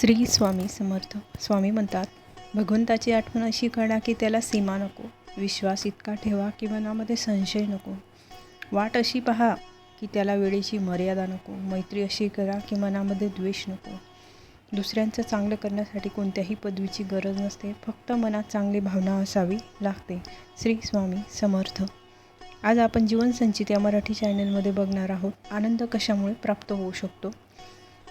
श्री स्वामी समर्थ. स्वामी म्हणतात भगवंताची आठवण अशी करा की त्याला सीमा नको विश्वास इतका ठेवा की मनामध्ये संशय नको. वाट अशी पहा की त्याला वेळेची मर्यादा नको मैत्री अशी करा की मनामध्ये द्वेष नको. दुसऱ्यांचं चांगलं करण्यासाठी कोणत्याही पदवीची गरज नसते फक्त मनात चांगली भावना असावी लागते. श्री स्वामी समर्थ. आज आपण जीवनसंचित या मराठी चॅनलमध्ये बघणार आहोत आनंद कशामुळे प्राप्त होऊ शकतो?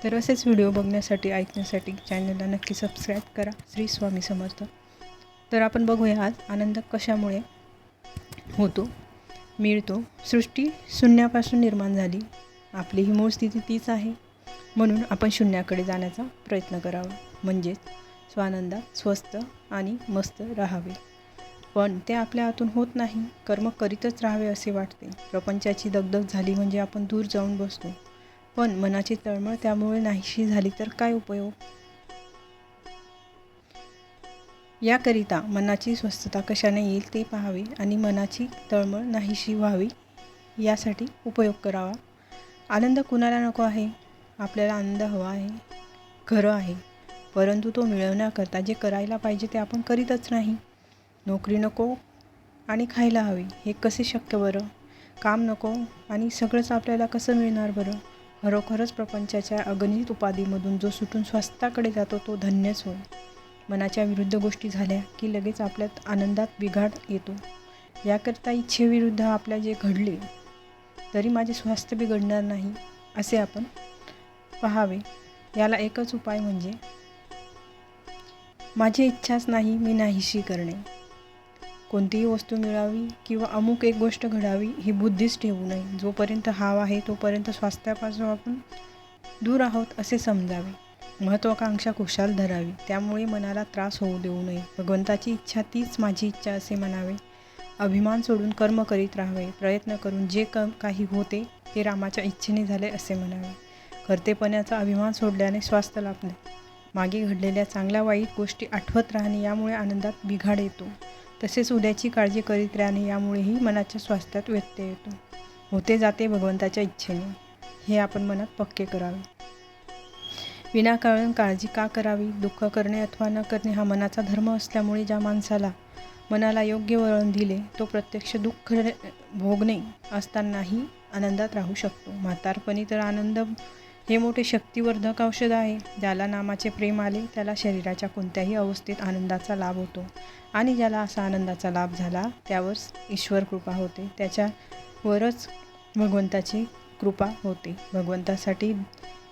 तर असेच व्हिडिओ बघण्यासाठी ऐकण्यासाठी चॅनलला नक्की सबस्क्राईब करा. श्री स्वामी समर्थ. तर आपण बघूया आज आनंद कशामुळे होतो मिळतो. सृष्टी शून्यापासून निर्माण झाली. आपली ही मूळ स्थिती तीच आहे. म्हणून आपण शून्याकडे जाण्याचा प्रयत्न करावा. म्हणजेच स्वानंदात स्वस्त आणि मस्त राहावे. पण ते आपल्या हातून होत नाही. कर्म करीतच राहावे असे वाटते. प्रपंचाची दगदग झाली म्हणजे आपण दूर जाऊन बसतो. पण मनाची तळमळ त्यामुळे नाहीशी झाली तर काय उपयोग? याकरिता मनाची स्वस्थता कशाने येईल ते पाहावे आणि मनाची तळमळ नाहीशी व्हावी यासाठी उपयोग करावा. आनंद कुणाला नको आहे? आपल्याला आनंद हवा आहे खरं आहे. परंतु तो मिळवण्याकरता जे करायला पाहिजे ते आपण करीतच नाही. नोकरी नको आणि खायला हवी हे कसे शक्य बरं? काम नको आणि सगळंच आपल्याला कसं मिळणार बरं? खरोखरच प्रपंचाच्या अगणित उपाधीमधून जो सुटून स्वस्ताकडे जातो तो धन्यच होय. मनाच्या विरुद्ध गोष्टी झाल्या की लगेच आपल्यात आनंदात बिघाड येतो. याकरता इच्छेविरुद्ध आपल्या जे घडले तरी माझे स्वास्थ्य बिघडणार नाही असे आपण पहावे. याला एकच उपाय म्हणजे माझी इच्छाच नाही मी नाहीशी करणे. कोणतीही वस्तू मिळावी किंवा अमुक एक गोष्ट घडावी ही बुद्धीच ठेवू नये. जोपर्यंत हाव आहे तोपर्यंत स्वास्थ्यापासून आपण दूर आहोत असे समजावे. महत्त्वाकांक्षा खुशाल धरावी. त्यामुळे मनाला त्रास होऊ देऊ नये. भगवंताची इच्छा तीच माझी इच्छा असे म्हणावे. अभिमान सोडून कर्म करीत राहावे. प्रयत्न करून जे क काही होते ते रामाच्या इच्छेने झाले असे म्हणावे. कर्तेपणाचा अभिमान सोडल्याने स्वास्थ्य लाभले. मागे घडलेल्या चांगल्या वाईट गोष्टी आठवत राहणे यामुळे आनंदात बिघाड येतो. तसेच उद्याची काळजी करीत राहणे यामुळेही मनाच्या स्वास्थ्यात व्यत्यय येतो. होते जाते भगवंताच्या इच्छेने. हे आपण मनात पक्के करावे. विनाकारण काळजी का करावी? दुःख करणे अथवा न करणे हा मनाचा धर्म असल्यामुळे ज्या माणसाला मनाला योग्य वळण दिले तो प्रत्यक्ष दुःख भोगणे असतानाही आनंदात राहू शकतो. म्हातारपणी तर आनंद हे मोठे शक्तिवर्धक औषध आहे. ज्याला नामाचे प्रेम आले त्याला शरीराच्या कोणत्याही अवस्थेत आनंदाचा लाभ होतो. आणि ज्याला असा आनंदाचा लाभ झाला त्यावर ईश्वर कृपा होते. त्याच्यावरच भगवंताची कृपा होते. भगवंतासाठी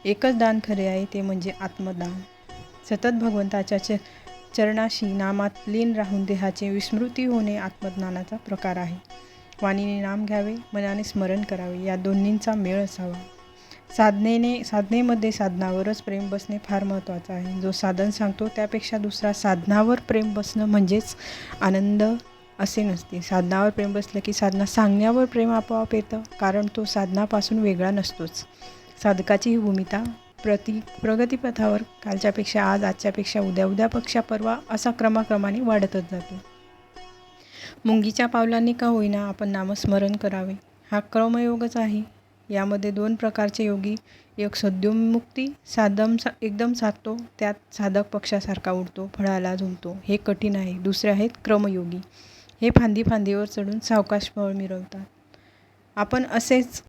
एकच दान खरे आहे ते म्हणजे आत्मदान. सतत भगवंताच्या च चरणाशी नामात लीन राहून देहाचे विस्मृती होणे आत्मज्ञानाचा प्रकार आहे. वाणीने नाम घ्यावे मनाने स्मरण करावे या दोन्हींचा मेळ असावा. साधनेने साधनेमध्ये साधनावरच प्रेम बसणे फार महत्त्वाचं आहे. जो साधन सांगतो त्यापेक्षा दुसरा साधनावर प्रेम बसणं म्हणजेच आनंद असे नसते. साधनावर प्रेम बसलं की साधना सांगण्यावर प्रेम आपोआप येतं कारण तो साधनापासून वेगळा नसतोच. साधकाची ही भूमिका प्रति प्रगतीपथावर कालच्यापेक्षा आज आजच्यापेक्षा उद्या उद्यापेक्षा परवा असा क्रमाक्रमाने वाढतच जातो. मुंगीच्या पावलांनी का होईना आपण नामस्मरण करावे? हा क्रमयोगच आहे. यामध्ये दोन प्रकारचे योगी एक सद्योमुक्ती साधम सा एकदम साधतो त्यात साधक पक्षासारखा उडतो फळाला झुलतो हे कठीण आहे. दुसरे आहेत क्रमयोगी. हे फांदी फांदीवर चढून सावकाश फळ मिळवतात आपण असेच